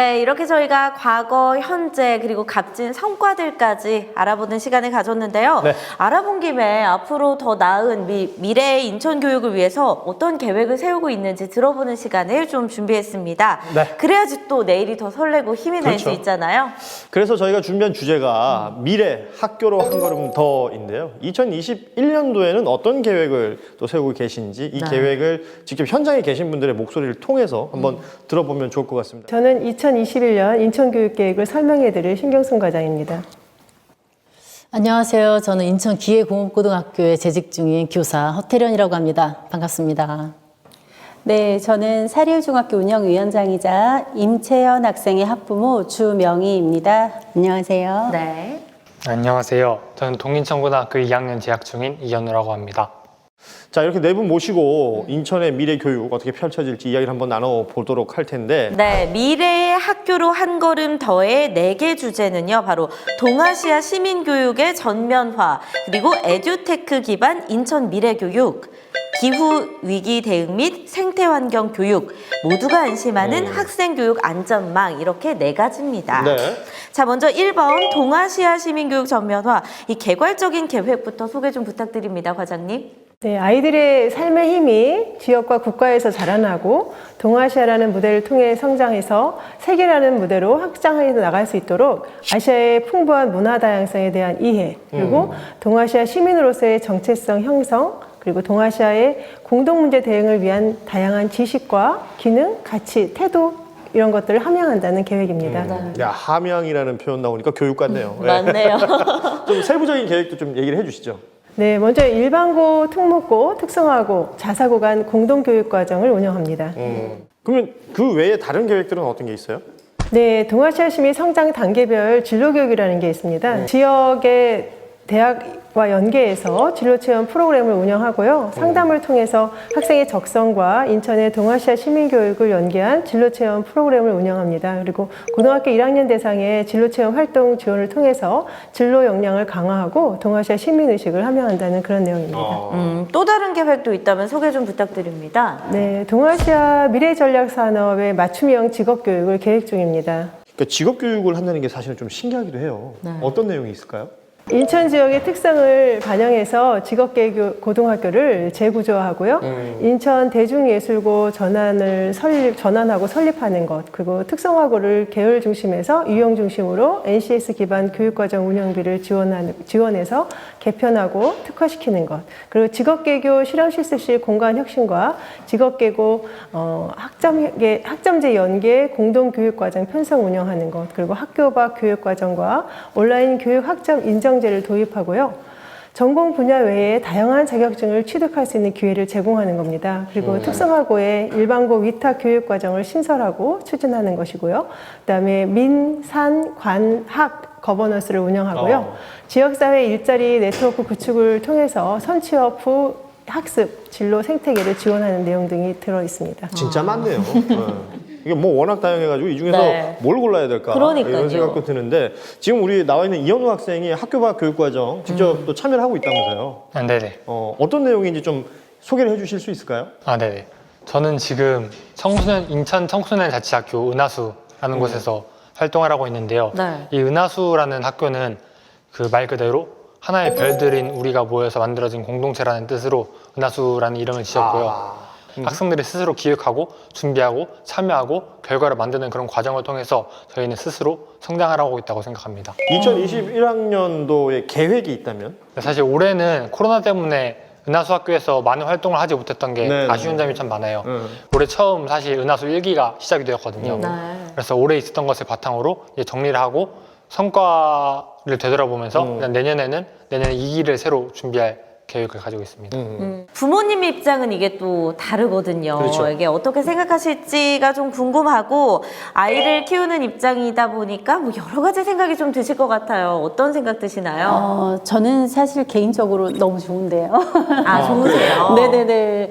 네, 이렇게 저희가 과거, 현재, 그리고 값진 성과들까지 알아보는 시간을 가졌는데요. 네. 알아본 김에 앞으로 더 나은 미, 미래의 인천 교육을 위해서 어떤 계획을 세우고 있는지 들어보는 시간을 좀 준비했습니다. 네. 그래야지 또 내일이 더 설레고 힘이 날 수 그렇죠. 있잖아요. 그래서 저희가 준비한 주제가 미래 학교로 한 걸음 더인데요. 2021년도에는 어떤 계획을 또 세우고 계신지 이 네. 계획을 직접 현장에 계신 분들의 목소리를 통해서 한번 들어보면 좋을 것 같습니다. 저는 2021년 인천교육계획을 설명해 드릴 신경순 과장입니다. 안녕하세요. 저는 인천 기계공업고등학교에 재직 중인 교사 허태련이라고 합니다. 반갑습니다. 네, 저는 사리울중학교 운영위원장이자 임채연 학생의 학부모 주명희입니다. 안녕하세요. 네. 안녕하세요. 저는 동인천고등학교 2학년 재학 중인 이현우라고 합니다. 자 이렇게 네 분 모시고 인천의 미래 교육 어떻게 펼쳐질지 이야기를 한번 나눠보도록 할 텐데 네, 미래의 학교로 한 걸음 더의 네 개 주제는요, 바로 동아시아 시민교육의 전면화, 그리고 에듀테크 기반 인천 미래 교육, 기후 위기 대응 및 생태 환경 교육, 모두가 안심하는 학생 교육 안전망 이렇게 네 가지입니다. 네. 자, 먼저 1번 동아시아 시민교육 전면화 이 개괄적인 계획부터 소개 좀 부탁드립니다, 과장님. 네, 아이들의 삶의 힘이 지역과 국가에서 자라나고 동아시아라는 무대를 통해 성장해서 세계라는 무대로 확장해 나갈 수 있도록 아시아의 풍부한 문화 다양성에 대한 이해 그리고 동아시아 시민으로서의 정체성 형성 그리고 동아시아의 공동 문제 대응을 위한 다양한 지식과 기능, 가치, 태도 이런 것들을 함양한다는 계획입니다. 야 함양이라는 표현 나오니까 교육 같네요. 네. 맞네요. 좀 세부적인 계획도 좀 얘기를 해주시죠. 네, 먼저 일반고, 특목고, 특성화고, 자사고 간 공동교육 과정을 운영합니다. 음. 그러면 그 외에 다른 계획들은 어떤 게 있어요? 네, 동아시아 시민 성장 단계별 진로 교육이라는 게 있습니다. 지역의 대학과 연계해서 진로 체험 프로그램을 운영하고요. 상담을 통해서 학생의 적성과 인천의 동아시아 시민 교육을 연계한 진로 체험 프로그램을 운영합니다. 그리고 고등학교 1학년 대상의 진로 체험 활동 지원을 통해서 진로 역량을 강화하고 동아시아 시민 의식을 함양한다는 그런 내용입니다. 음, 또 다른 계획도 있다면 소개 좀 부탁드립니다. 네, 동아시아 미래 전략 산업의 맞춤형 직업 교육을 계획 중입니다. 그러니까 직업 교육을 한다는 게 사실은 좀 신기하기도 해요. 어떤 내용이 있을까요? 인천 지역의 특성을 반영해서 직업계교 고등학교를 재구조하고요. 인천 대중예술고 전환을 설립, 전환하고 설립하는 것, 그리고 특성화고를 계열 중심에서 유형 중심으로 NCS 기반 교육과정 운영비를 지원하는, 지원해서 개편하고 특화시키는 것, 그리고 직업계교 실험실습실 공간 혁신과 직업계고 어, 학점계, 학점제 연계 공동교육과정 편성 운영하는 것, 그리고 학교 밖 교육과정과 온라인 교육 학점 인정 제를 도입하고요. 전공 분야 외에 다양한 자격증을 취득할 수 있는 기회를 제공하는 겁니다. 그리고 특성화고의 일반고 위탁 교육 과정을 신설하고 추진하는 것이고요. 그다음에 민, 산, 관, 학 거버넌스를 운영하고요. 어. 지역사회 일자리 네트워크 구축을 통해서 선취업 후 학습, 진로 생태계를 지원하는 내용 등이 들어 있습니다. 진짜 많네요. 네. 이게 뭐 워낙 다양해가지고 이 중에서 네. 뭘 골라야 될까 그러니까요. 이런 생각도 드는데 지금 우리 나와 있는 이현우 학생이 학교 밖 교육과정 직접 음. 또 참여를 하고 있다면서요. 아, 네네. 어, 어떤 내용인지 좀 소개를 해주실 수 있을까요? 아, 네네. 저는 지금 청소년, 인천 청소년 자치학교 은하수라는 곳에서 활동을 하고 있는데요. 네. 이 은하수라는 학교는 그 말 그대로 하나의 별들인 우리가 모여서 만들어진 공동체라는 뜻으로 은하수라는 이름을 지었고요. 아. 학생들이 스스로 기획하고 준비하고 참여하고 결과를 만드는 그런 과정을 통해서 저희는 스스로 성장을 하고 있다고 생각합니다. 2021학년도에 계획이 있다면? 사실 올해는 코로나 때문에 은하수 학교에서 많은 활동을 하지 못했던 게 네, 아쉬운 네. 점이 참 많아요. 음. 올해 처음 사실 은하수 1기가 시작이 되었거든요. 네. 그래서 올해 있었던 것을 바탕으로 이제 정리를 하고 성과를 되돌아보면서 음. 그냥 내년에는 내년에 2기를 새로 준비할 계획을 가지고 있습니다. 음, 부모님 입장은 이게 또 다르거든요. 그렇죠. 이게 어떻게 생각하실지가 좀 궁금하고 아이를 키우는 입장이다 보니까 뭐 여러 가지 생각이 좀 드실 것 같아요. 어떤 생각 드시나요? 어, 저는 사실 개인적으로 너무 좋은데요. 아, 좋으세요? 네네네.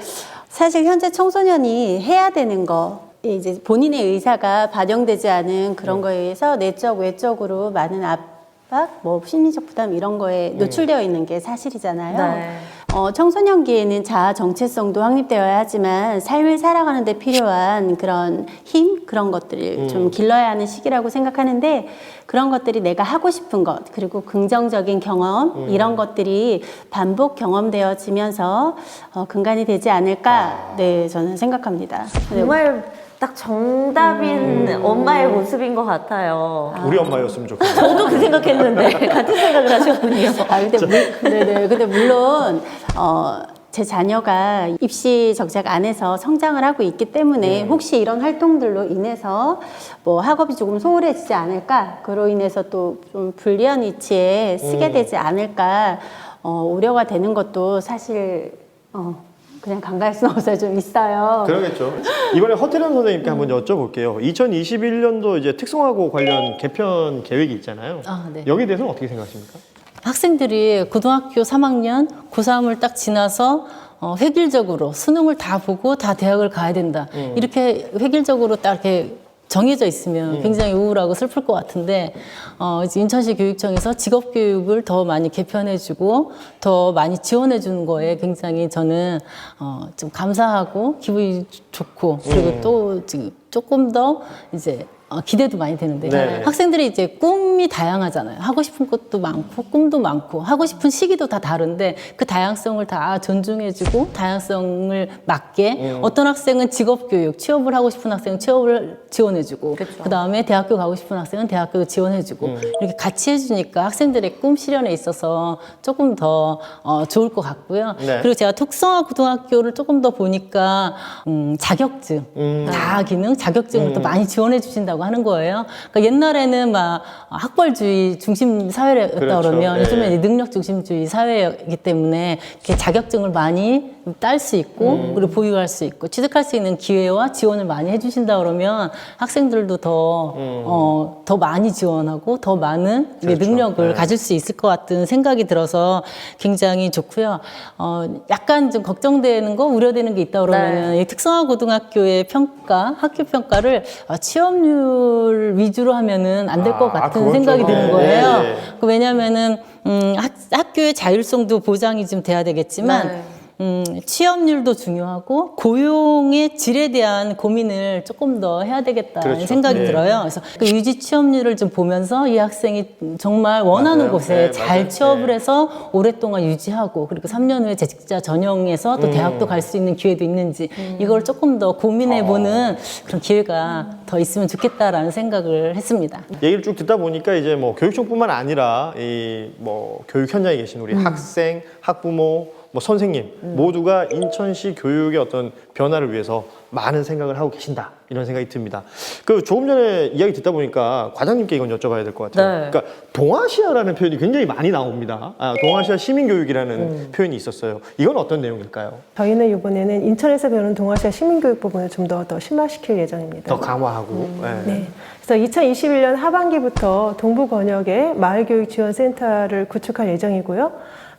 사실 현재 청소년이 해야 되는 거, 이제 본인의 의사가 반영되지 않은 그런 거에 의해서 내적, 외적으로 많은 압 박, 뭐 심리적 부담 이런 거에 노출되어 있는 게 사실이잖아요. 네. 어, 청소년기에는 자아 정체성도 확립되어야 하지만 삶을 살아가는 데 필요한 그런 힘 그런 것들을 좀 길러야 하는 시기라고 생각하는데 그런 것들이 내가 하고 싶은 것 그리고 긍정적인 경험 이런 것들이 반복 경험되어지면서 어, 근간이 되지 않을까 네 저는 생각합니다. 네. 정말 딱 정답인 엄마의 모습인 것 같아요. 우리 엄마였으면 좋겠네요. 저도 그 생각했는데 같은 생각을 하셨군요. 아 근데 물, 네네 근데 물론 어. 제 자녀가 입시 정책 안에서 성장을 하고 있기 때문에 혹시 이런 활동들로 인해서 뭐 학업이 조금 소홀해지지 않을까 그로 인해서 또 좀 불리한 위치에 쓰게 되지 않을까 어, 우려가 되는 것도 사실 어, 그냥 간과할 수는 없어요 좀 있어요. 그러겠죠. 이번에 허태련 선생님께 한번 여쭤볼게요. 2021년도 이제 특성화고 관련 개편 계획이 있잖아요. 아, 네. 여기에 대해서는 어떻게 생각하십니까? 학생들이 고등학교 3학년 고3을 딱 지나서 어, 획일적으로 수능을 다 보고 다 대학을 가야 된다. 이렇게 획일적으로 딱 이렇게 정해져 있으면 굉장히 우울하고 슬플 것 같은데 어, 이제 인천시 교육청에서 직업 교육을 더 많이 개편해주고 더 많이 지원해주는 거에 굉장히 저는 어, 좀 감사하고 기분이 좋고 그리고 또 지금 조금 더 이제 어, 기대도 많이 되는데 네. 학생들이 이제 꿈이 다양하잖아요. 하고 싶은 것도 많고 꿈도 많고 하고 싶은 시기도 다 다른데 그 다양성을 다 존중해주고 다양성을 맞게 어떤 학생은 직업 교육 취업을 하고 싶은 학생은 취업을 지원해주고 그 다음에 대학교 가고 싶은 학생은 대학교 지원해주고 이렇게 같이 해주니까 학생들의 꿈 실현에 있어서 조금 더 어, 좋을 것 같고요. 네. 그리고 제가 특성화 고등학교를 조금 더 보니까 음, 자격증 다 기능 자격증을 또 많이 지원해 주신다고 하는 거예요. 그러니까 옛날에는 막 학벌주의 중심 사회였다 그렇죠. 그러면 네. 요즘에 이제 능력 중심주의 사회이기 때문에 이렇게 자격증을 많이 딸 수 있고 음. 그리고 보유할 수 있고 취득할 수 있는 기회와 지원을 많이 해주신다 그러면 학생들도 더, 어, 더 많이 지원하고 더 많은 음. 그렇죠. 능력을 네. 가질 수 있을 것 같은 생각이 들어서 굉장히 좋고요. 어, 약간 좀 걱정되는 거, 우려되는 게 있다 그러면은 네. 이 특성화 고등학교의 평가, 학교 평가를 어, 취업률 위주로 하면은 안 될것 아, 같은 생각이 좀, 드는 네, 거예요. 네, 네. 그 왜냐면은 음, 학, 학교의 자율성도 보장이 좀 돼야 되겠지만 네. 음, 취업률도 중요하고 고용의 질에 대한 고민을 조금 더 해야 되겠다는 그렇죠. 생각이 네. 들어요. 그래서 그 유지 취업률을 좀 보면서 이 학생이 정말 원하는 맞아요. 곳에 네, 잘 맞아요. 취업을 네. 해서 오랫동안 유지하고 그리고 3년 후에 재직자 전형에서 음. 또 대학도 갈 수 있는 기회도 있는지 이걸 조금 더 고민해 보는 아. 그런 기회가 더 있으면 좋겠다라는 생각을 했습니다. 얘기를 쭉 듣다 보니까 이제 뭐 교육청뿐만 아니라 이 뭐 교육 현장에 계신 우리 학생, 학부모, 뭐 선생님 모두가 인천시 교육의 어떤 변화를 위해서 많은 생각을 하고 계신다 이런 생각이 듭니다. 그 조금 전에 이야기 듣다 보니까 과장님께 이건 여쭤봐야 될 것 같아요. 네. 그러니까 동아시아라는 표현이 굉장히 많이 나옵니다. 아, 동아시아 시민교육이라는 표현이 있었어요. 이건 어떤 내용일까요? 저희는 이번에는 인천에서 배우는 동아시아 시민교육 부분을 좀 더 더 심화시킬 예정입니다. 더 강화하고. 네. 네. 그래서 2021년 하반기부터 동부 권역에 마을 교육 지원 센터를 구축할 예정이고요.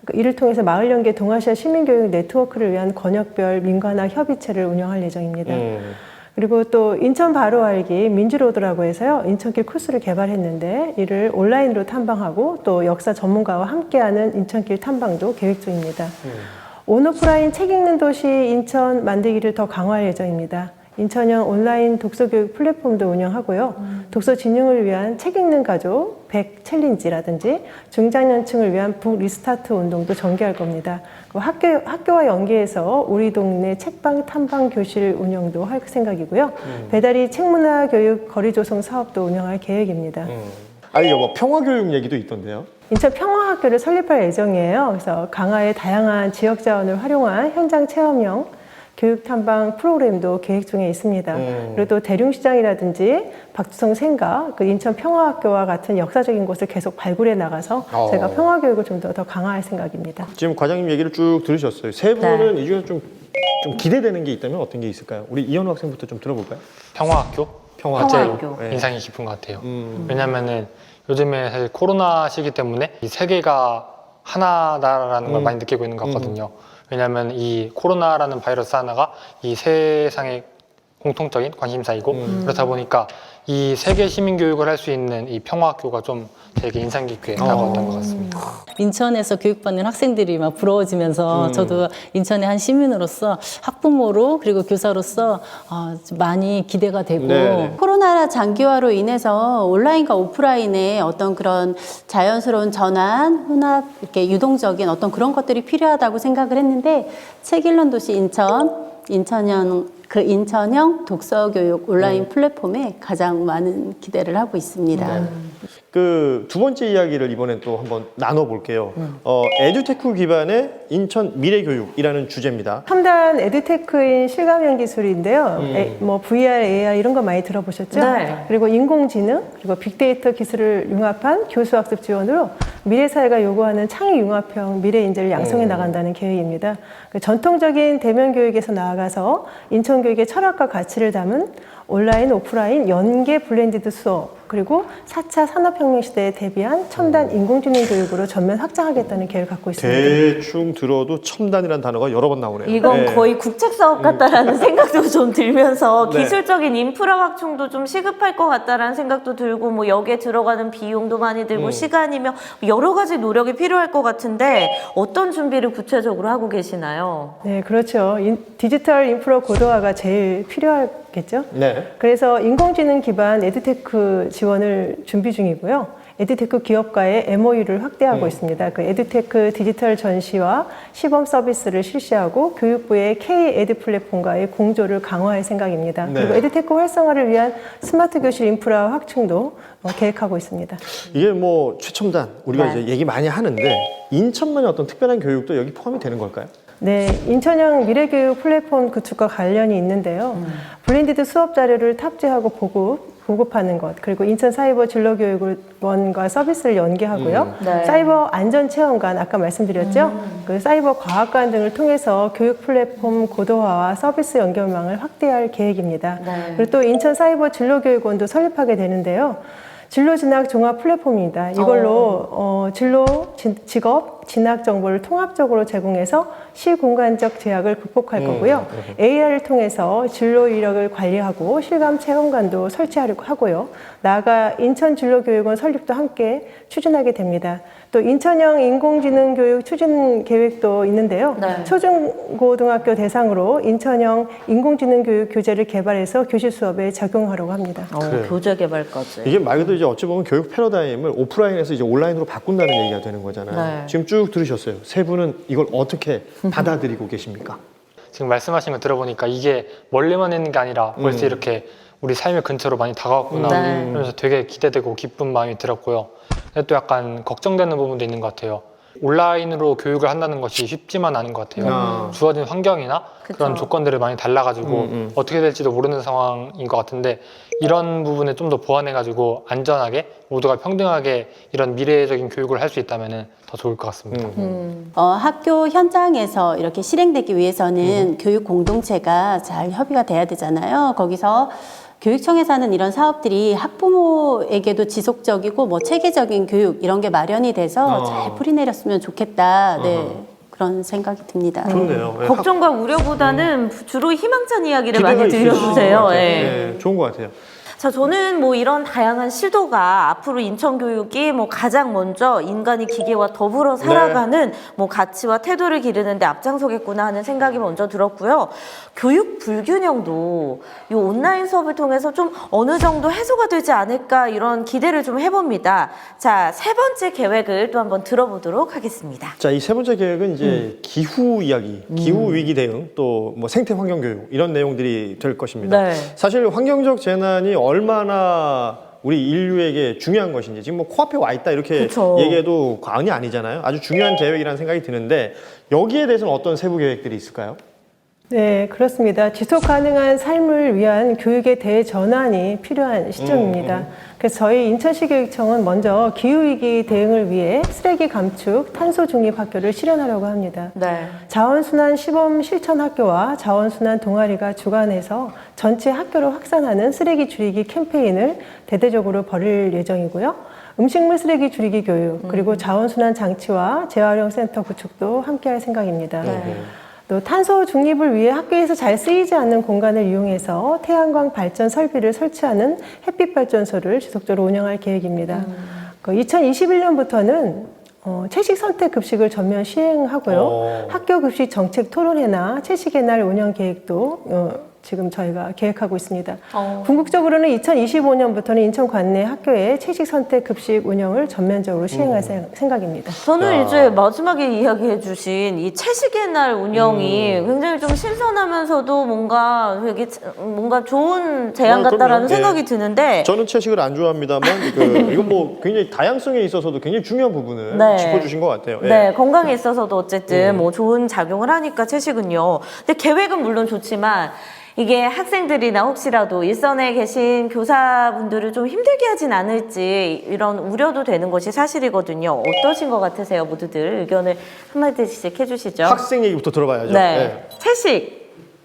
그 이를 통해서 마을 연계 동아시아 시민교육 네트워크를 위한 권역별 민관화 협의체를 운영할 예정입니다. 음. 그리고 또 인천 바로 알기 민주로드라고 해서요 인천길 코스를 개발했는데 이를 온라인으로 탐방하고 또 역사 전문가와 함께하는 인천길 탐방도 계획 중입니다. 온오프라인 책 읽는 도시 인천 만들기를 더 강화할 예정입니다. 인천형 온라인 독서 교육 플랫폼도 운영하고요. 독서 진흥을 위한 책 읽는 가족 100 챌린지라든지 중장년층을 위한 북 리스타트 운동도 전개할 겁니다. 그 학교, 학교와 연계해서 우리 동네 책방 탐방 교실 운영도 할 생각이고요. 배달이 책문화 교육 거리 조성 사업도 운영할 계획입니다. 아니 이거 뭐 평화교육 얘기도 있던데요. 인천 평화학교를 설립할 예정이에요. 그래서 강화의 다양한 지역 자원을 활용한 현장 체험형 교육 탐방 프로그램도 계획 중에 있습니다. 음. 그리고 또 대룡시장이라든지 박주성 생가, 그 인천 평화학교와 같은 역사적인 곳을 계속 발굴해 나가서 어. 제가 평화교육을 좀 더 더 강화할 생각입니다. 지금 과장님 얘기를 쭉 들으셨어요. 세 분은 이 중에 좀, 좀 기대되는 게 있다면 어떤 게 있을까요? 우리 이현우 학생부터 좀 들어볼까요? 평화학교 평화 평화학교. 네. 인상이 깊은 것 같아요. 음. 왜냐면은 요즘에 사실 코로나 시기 때문에 이 세계가 하나다라는 걸 음. 많이 느끼고 있는 것 같거든요. 왜냐하면 이 코로나라는 바이러스 하나가 이 세상의 공통적인 관심사이고 음. 그렇다 보니까 이 세계 시민 교육을 할 수 있는 이 평화학교가 좀 되게 인상 깊게 다가왔던 것 같습니다. 인천에서 교육받는 학생들이 막 부러워지면서 음. 저도 인천의 한 시민으로서 학부모로 그리고 교사로서 어, 좀 많이 기대가 되고 네. 코로나 장기화로 인해서 온라인과 오프라인의 어떤 그런 자연스러운 전환, 혼합, 이렇게 유동적인 어떤 그런 것들이 필요하다고 생각을 했는데 책 읽는 도시 인천, 인천형 그 인천형 독서 교육 온라인 플랫폼에 가장 많은 기대를 하고 있습니다. 그 두 번째 이야기를 이번엔 또 한번 나눠볼게요. 어, 에듀테크 기반의 인천 미래교육이라는 주제입니다. 첨단 에듀테크인 실감형 기술인데요. 에, 뭐 VR, AR 이런 거 많이 들어보셨죠? 네. 그리고 인공지능 그리고 빅데이터 기술을 융합한 교수학습 지원으로 미래 사회가 요구하는 창의 융합형 미래 인재를 양성해 나간다는 계획입니다. 그 전통적인 대면 교육에서 나아가서 인천 교육의 철학과 가치를 담은 온라인, 오프라인 연계 블렌디드 수업 그리고 4차 산업혁명 시대에 대비한 첨단 인공지능 교육으로 전면 확장하겠다는 계획을 갖고 있습니다. 대충 들어도 첨단이라는 단어가 여러 번 나오네요. 이건 네. 거의 국책 사업 같다라는 생각도 좀 들면서 네. 기술적인 인프라 확충도 좀 시급할 것 같다라는 생각도 들고 뭐 여기에 들어가는 비용도 많이 들고 음. 시간이며 여러 가지 노력이 필요할 것 같은데 어떤 준비를 구체적으로 하고 계시나요? 네, 그렇죠. 인- 디지털 인프라 고도화가 제일 필요하겠죠. 네. 그래서 인공지능 기반 에듀테크 지원을 준비 중이고요. 에듀테크 기업과의 MOU를 확대하고 있습니다. 그 에듀테크 디지털 전시와 시범 서비스를 실시하고 교육부의 K 에듀 플랫폼과의 공조를 강화할 생각입니다. 네. 그리고 에듀테크 활성화를 위한 스마트 교실 인프라 확충도 어, 계획하고 있습니다. 이게 뭐 최첨단 우리가 네. 이제 얘기 많이 하는데 인천만의 어떤 특별한 교육도 여기 포함이 되는 걸까요? 네, 인천형 미래교육 플랫폼 구축과 관련이 있는데요. 블렌디드 수업 자료를 탑재하고 보급, 보급하는 것, 그리고 인천 사이버 진로 교육원과 서비스를 연계하고요. 음, 네. 사이버 안전 체험관, 아까 말씀드렸죠? 그 사이버 과학관 등을 통해서 교육 플랫폼 고도화와 서비스 연결망을 확대할 계획입니다. 네. 그리고 또 인천 사이버 진로 교육원도 설립하게 되는데요. 진로 진학 종합 플랫폼입니다. 이걸로 어, 진로, 진- 직업, 진학 정보를 통합적으로 제공해서 시공간적 제약을 극복할 거고요. AR을 통해서 진로 이력을 관리하고 실감 체험관도 설치하려고 하고요. 나아가 인천 진로교육원 설립도 함께 추진하게 됩니다. 또 인천형 인공지능 교육 추진 계획도 있는데요. 네. 초중고등학교 대상으로 인천형 인공지능 교육 교재를 개발해서 교실 수업에 적용하려고 합니다. 어, 그래요. 교재 개발까지. 이게 말 그대로 이제 어찌 보면 교육 패러다임을 오프라인에서 이제 온라인으로 바꾼다는 얘기가 되는 거잖아요. 네. 지금 쭉 들으셨어요. 세 분은 이걸 어떻게 받아들이고 계십니까? 지금 말씀하신 거 들어보니까 이게 멀리만 있는 게 아니라 벌써 음. 이렇게 우리 삶의 근처로 많이 다가왔구나 네. 그러면서 되게 기대되고 기쁜 마음이 들었고요. 근데 또 약간 걱정되는 부분도 있는 것 같아요. 온라인으로 교육을 한다는 것이 쉽지만 않은 것 같아요. 아. 주어진 환경이나 그쵸. 그런 조건들이 많이 달라가지고 음, 음. 어떻게 될지도 모르는 상황인 것 같은데 이런 부분에 좀 더 보완해가지고 안전하게 모두가 평등하게 이런 미래적인 교육을 할 수 있다면 더 좋을 것 같습니다. 음. 음. 어, 학교 현장에서 이렇게 실행되기 위해서는 교육 공동체가 잘 협의가 돼야 되잖아요. 거기서 교육청에서 하는 이런 사업들이 학부모에게도 지속적이고 뭐 체계적인 교육 이런 게 마련이 돼서 어. 잘 뿌리내렸으면 좋겠다. 네. 어허. 그런 생각이 듭니다. 좋네요. 예, 걱정과 우려보다는 주로 희망찬 이야기를 많이 기대가 것 들려주세요. 같아요. 예. 예, 좋은 것 같아요. 자, 저는 뭐 이런 다양한 시도가 앞으로 인천 교육이 뭐 가장 먼저 인간이 기계와 더불어 살아가는 뭐 가치와 태도를 기르는데 앞장서겠구나 하는 생각이 먼저 들었고요. 교육 불균형도 이 온라인 수업을 통해서 좀 어느 정도 해소가 되지 않을까 이런 기대를 좀 해봅니다. 자, 세 번째 계획을 또 한번 들어보도록 하겠습니다. 자, 이 세 번째 계획은 이제 음. 기후 이야기, 기후 위기 대응, 또 뭐 생태 환경 교육 이런 내용들이 될 것입니다. 네. 사실 환경적 재난이 얼마나 우리 인류에게 중요한 것인지 지금 뭐 코앞에 와 있다 이렇게 그쵸. 얘기해도 과언이 아니잖아요. 아주 중요한 계획이라는 생각이 드는데 여기에 대해서는 어떤 세부 계획들이 있을까요? 네, 그렇습니다. 지속 가능한 삶을 위한 교육의 대전환이 필요한 시점입니다. 그래서 저희 인천시 교육청은 먼저 기후위기 대응을 위해 쓰레기 감축, 탄소 중립 학교를 실현하려고 합니다. 네. 자원순환 시범 실천 학교와 자원순환 동아리가 주관해서 전체 학교로 확산하는 쓰레기 줄이기 캠페인을 대대적으로 벌일 예정이고요. 음식물 쓰레기 줄이기 교육, 그리고 자원순환 장치와 재활용 센터 구축도 함께 할 생각입니다. 네. 또 탄소 중립을 위해 학교에서 잘 쓰이지 않는 공간을 이용해서 태양광 발전 설비를 설치하는 햇빛 발전소를 지속적으로 운영할 계획입니다. 그 2021년부터는 어, 채식 선택 급식을 전면 시행하고요. 어. 학교 급식 정책 토론회나 채식의 날 운영 계획도 어, 지금 저희가 계획하고 있습니다. 어. 궁극적으로는 2025년부터는 인천 관내 학교에 채식 선택 급식 운영을 전면적으로 시행할 생- 생각입니다. 저는 야. 이제 마지막에 이야기해 주신 이 채식의 날 운영이 굉장히 좀 신선하면서도 뭔가 되게 치- 뭔가 좋은 제안 아, 같다라는 그럼요. 생각이 예. 드는데 저는 채식을 안 좋아합니다만 그 이건 뭐 굉장히 다양성에 있어서도 굉장히 중요한 부분을 네. 짚어주신 것 같아요. 예. 네, 건강에 있어서도 어쨌든 음. 뭐 좋은 작용을 하니까 채식은요. 근데 계획은 물론 좋지만 이게 학생들이나 혹시라도 일선에 계신 교사분들을 좀 힘들게 하진 않을지 이런 우려도 되는 것이 사실이거든요. 어떠신 것 같으세요, 모두들? 의견을 한마디씩 해주시죠. 학생 얘기부터 들어봐야죠. 네. 예. 채식.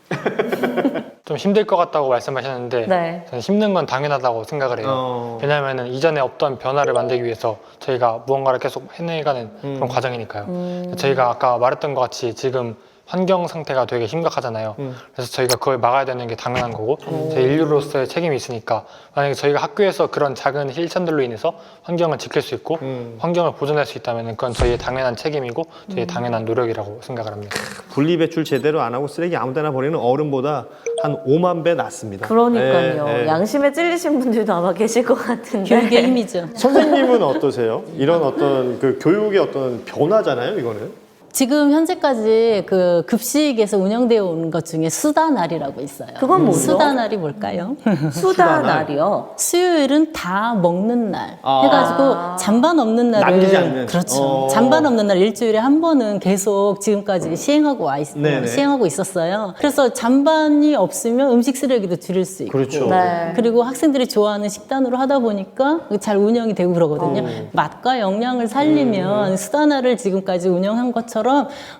좀 힘들 것 같다고 말씀하셨는데 네. 저는 힘든 건 당연하다고 생각을 해요. 어. 왜냐하면 이전에 없던 변화를 만들기 위해서 저희가 무언가를 계속 해내가는 음. 그런 과정이니까요. 저희가 아까 말했던 것 같이 지금 환경 상태가 되게 심각하잖아요. 음. 그래서 저희가 그걸 막아야 되는 게 당연한 거고 저희 인류로서의 책임이 있으니까 만약에 저희가 학교에서 그런 작은 실천들로 인해서 환경을 지킬 수 있고 음. 환경을 보존할 수 있다면 그건 저희의 당연한 책임이고 저희의 당연한 노력이라고 생각을 합니다. 분리배출 제대로 안 하고 쓰레기 아무데나 버리는 어른보다 한 5만 배 낫습니다. 그러니까요. 예, 예. 양심에 찔리신 분들도 아마 계실 것 같은데. 교육의 힘이죠. 선생님은 어떠세요? 이런 어떤 그 교육의 어떤 변화잖아요, 이거는. 지금 현재까지 그 급식에서 운영되어 오는 것 중에 수다날이라고 있어요. 그건 뭐죠? 수다날이 뭘까요? 수다 날이요. 수요일은 다 먹는 날 아. 해가지고 잔반 없는 날을 남기지 않는. 그렇죠. 어. 잔반 없는 날 일주일에 한 번은 계속 지금까지 시행하고 와 있, 네네. 시행하고 있었어요. 그래서 잔반이 없으면 음식 쓰레기도 줄일 수 있고 그렇죠. 네. 그리고 학생들이 좋아하는 식단으로 하다 보니까 잘 운영이 되고 그러거든요. 어. 맛과 영양을 살리면 음. 수다날을 지금까지 운영한 것처럼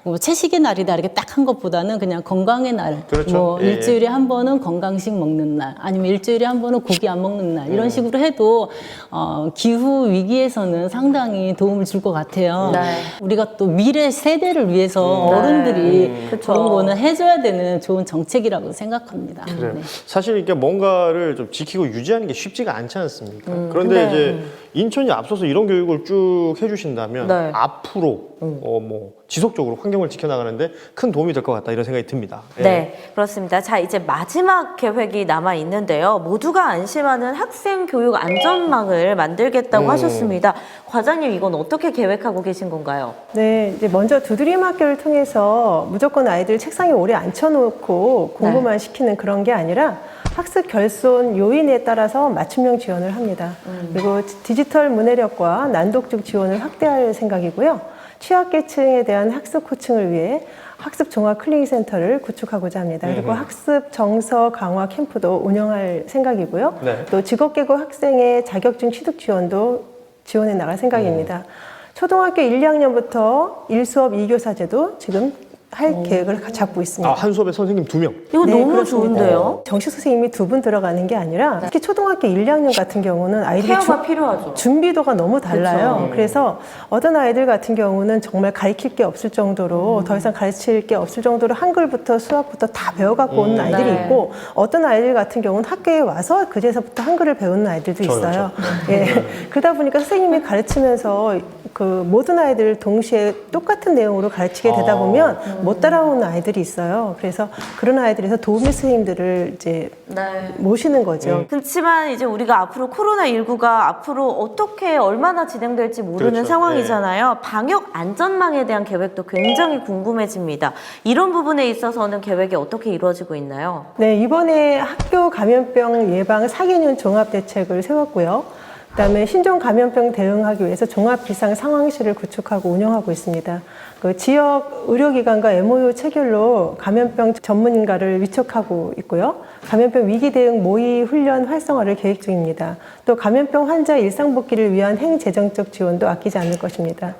뭐 채식의 날이다 이렇게 딱 한 것보다는 그냥 건강의 날, 그렇죠. 뭐 예, 예. 일주일에 한 번은 건강식 먹는 날, 아니면 일주일에 한 번은 고기 안 먹는 날 음. 이런 식으로 해도 어, 기후 위기에서는 상당히 도움을 줄 것 같아요. 네. 우리가 또 미래 세대를 위해서 음. 어른들이 네. 그쵸. 그런 거는 해줘야 되는 좋은 정책이라고 생각합니다. 그래요. 네. 사실 이렇게 뭔가를 좀 지키고 유지하는 게 쉽지가 않지 않습니까? 그런데 근데, 이제 인천이 앞서서 이런 교육을 쭉 해주신다면 네. 앞으로 어, 뭐 지속적으로 환경을 지켜나가는데 큰 도움이 될 것 같다 이런 생각이 듭니다. 예. 네, 그렇습니다. 자, 이제 마지막 계획이 남아 있는데요. 모두가 안심하는 학생 교육 안전망을 만들겠다고 음. 하셨습니다. 과장님, 이건 어떻게 계획하고 계신 건가요? 네, 이제 먼저 두드림 학교를 통해서 무조건 아이들 책상에 오래 앉혀놓고 공부만 시키는 그런 게 아니라 학습 결손 요인에 따라서 맞춤형 지원을 합니다. 그리고 디지털 문해력과 난독증 지원을 확대할 생각이고요. 취약계층에 대한 학습 코칭을 위해 학습 종합 클리닉 센터를 구축하고자 합니다. 그리고 학습 정서 강화 캠프도 운영할 생각이고요. 네. 또 직업계급 학생의 자격증 취득 지원도 지원해 나갈 생각입니다. 초등학교 1, 2학년부터 일수업 이교사제도 지금 할 계획을 잡고 있습니다. 아, 한 수업에 선생님 두 명. 이거 네, 너무 그렇습니다. 좋은데요? 정식 선생님이 두 분 들어가는 게 아니라 특히 초등학교 1, 2학년 같은 경우는 아이들이 케어가 주- 필요하죠. 준비도가 너무 달라요. 그쵸. 그래서 어떤 아이들 같은 경우는 정말 가르칠 게 없을 정도로 음. 더 이상 가르칠 게 없을 정도로 한글부터 수학부터 다 배워갖고 오는 음. 아이들이 네. 있고 어떤 아이들 같은 경우는 학교에 와서 그제서부터 한글을 배우는 아이들도 저요, 있어요. 예. 그러다 보니까 선생님이 가르치면서 그 모든 아이들을 동시에 똑같은 내용으로 가르치게 되다 아. 보면 못 따라오는 아이들이 있어요. 그래서 그런 아이들에서 도우미 선생님들을 이제 네. 모시는 거죠. 음. 그렇지만 이제 우리가 앞으로 코로나19가 앞으로 어떻게 얼마나 진행될지 모르는 그렇죠. 상황이잖아요. 방역 안전망에 대한 계획도 굉장히 궁금해집니다. 이런 부분에 있어서는 계획이 어떻게 이루어지고 있나요? 네, 이번에 학교 감염병 예방 4개년 종합 대책을 세웠고요. 그다음에 신종 감염병 대응하기 위해서 종합 비상 상황실을 구축하고 운영하고 있습니다. 그 지역 의료기관과 MOU 체결로 감염병 전문가를 위촉하고 있고요. 감염병 위기 대응 모의 훈련 활성화를 계획 중입니다. 또 감염병 환자 일상 복귀를 위한 행재정적 지원도 아끼지 않을 것입니다.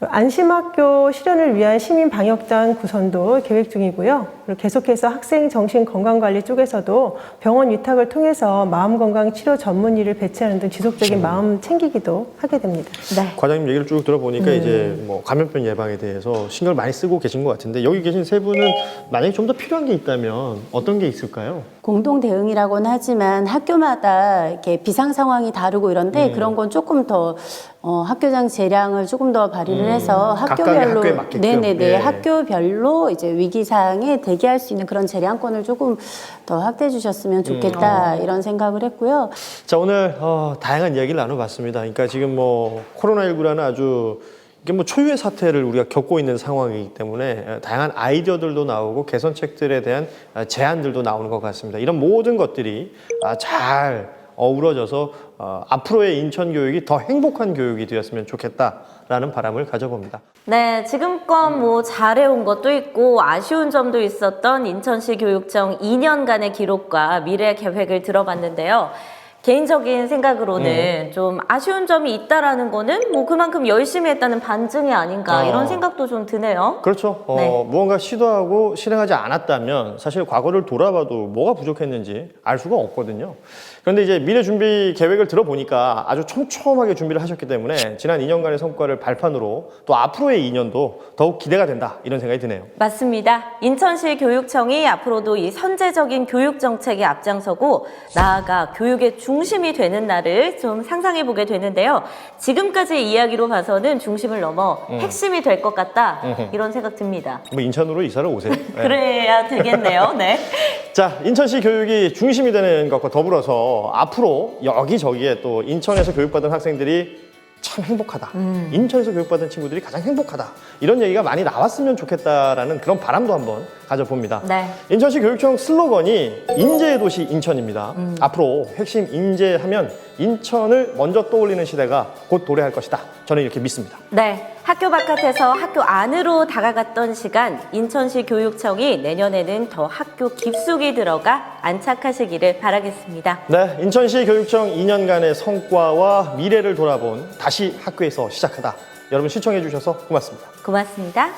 안심학교 실현을 위한 시민 방역단 구선도 계획 중이고요. 그리고 계속해서 학생 정신 건강 관리 쪽에서도 병원 위탁을 통해서 마음 건강 치료 전문의를 배치하는 등 지속적인 마음 챙기기도 하게 됩니다. 네. 과장님 얘기를 쭉 들어보니까 이제 뭐 감염병 예방에 대해서 신경을 많이 쓰고 계신 것 같은데 여기 계신 세 분은 만약에 좀 더 필요한 게 있다면 어떤 게 있을까요? 공동 대응이라고는 하지만 학교마다 이렇게 비상 상황이 다르고 이런데 음. 그런 건 조금 더 어, 학교장 재량을 조금 더 발휘를 해서 음. 각각의 학교별로. 네네네 예. 학교별로 이제 위기 사항에 대기할 수 있는 그런 재량권을 조금 더 확대해 주셨으면 좋겠다 음. 이런 생각을 했고요. 자 오늘 어, 다양한 이야기를 나눠봤습니다. 그러니까 지금 뭐 코로나19라는 아주 이게 뭐 초유의 사태를 우리가 겪고 있는 상황이기 때문에 어, 다양한 아이디어들도 나오고 개선책들에 대한 어, 제안들도 나오는 것 같습니다. 이런 모든 것들이 아, 잘 어우러져서 어, 앞으로의 인천 교육이 더 행복한 교육이 되었으면 좋겠다라는 바람을 가져봅니다. 네, 지금껏 뭐 잘해온 것도 있고 아쉬운 점도 있었던 인천시 교육청 2년간의 기록과 미래 계획을 들어봤는데요. 개인적인 생각으로는 좀 아쉬운 점이 있다라는 거는 뭐 그만큼 열심히 했다는 반증이 아닌가 어. 이런 생각도 좀 드네요. 그렇죠. 어, 네. 무언가 시도하고 실행하지 않았다면 사실 과거를 돌아봐도 뭐가 부족했는지 알 수가 없거든요. 그런데 이제 미래 준비 계획을 들어보니까 아주 촘촘하게 준비를 하셨기 때문에 지난 2년간의 성과를 발판으로 또 앞으로의 2년도 더욱 기대가 된다 이런 생각이 드네요. 맞습니다. 인천시 교육청이 앞으로도 이 선제적인 교육 정책에 앞장서고 나아가 교육의 중심이 되는 날을 좀 상상해 보게 되는데요. 지금까지 이야기로 봐서는 중심을 넘어 핵심이 될 것 같다 이런 생각 듭니다. 뭐 인천으로 이사를 오세요. 네. 그래야 되겠네요. 네. 자, 인천시 교육이 중심이 되는 것과 더불어서 앞으로 여기저기에 또 인천에서 교육받은 학생들이 참 행복하다. 인천에서 교육받은 친구들이 가장 행복하다. 이런 얘기가 많이 나왔으면 좋겠다라는 그런 바람도 한번 가져봅니다. 네. 인천시 교육청 슬로건이 인재의 도시 인천입니다. 앞으로 핵심 인재하면 인천을 먼저 떠올리는 시대가 곧 도래할 것이다. 저는 이렇게 믿습니다. 네. 학교 바깥에서 학교 안으로 다가갔던 시간, 인천시 교육청이 내년에는 더 학교 깊숙이 들어가 안착하시기를 바라겠습니다. 네, 인천시 교육청 2년간의 성과와 미래를 돌아본 다시 학교에서 시작하다. 여러분 시청해 주셔서 고맙습니다. 고맙습니다.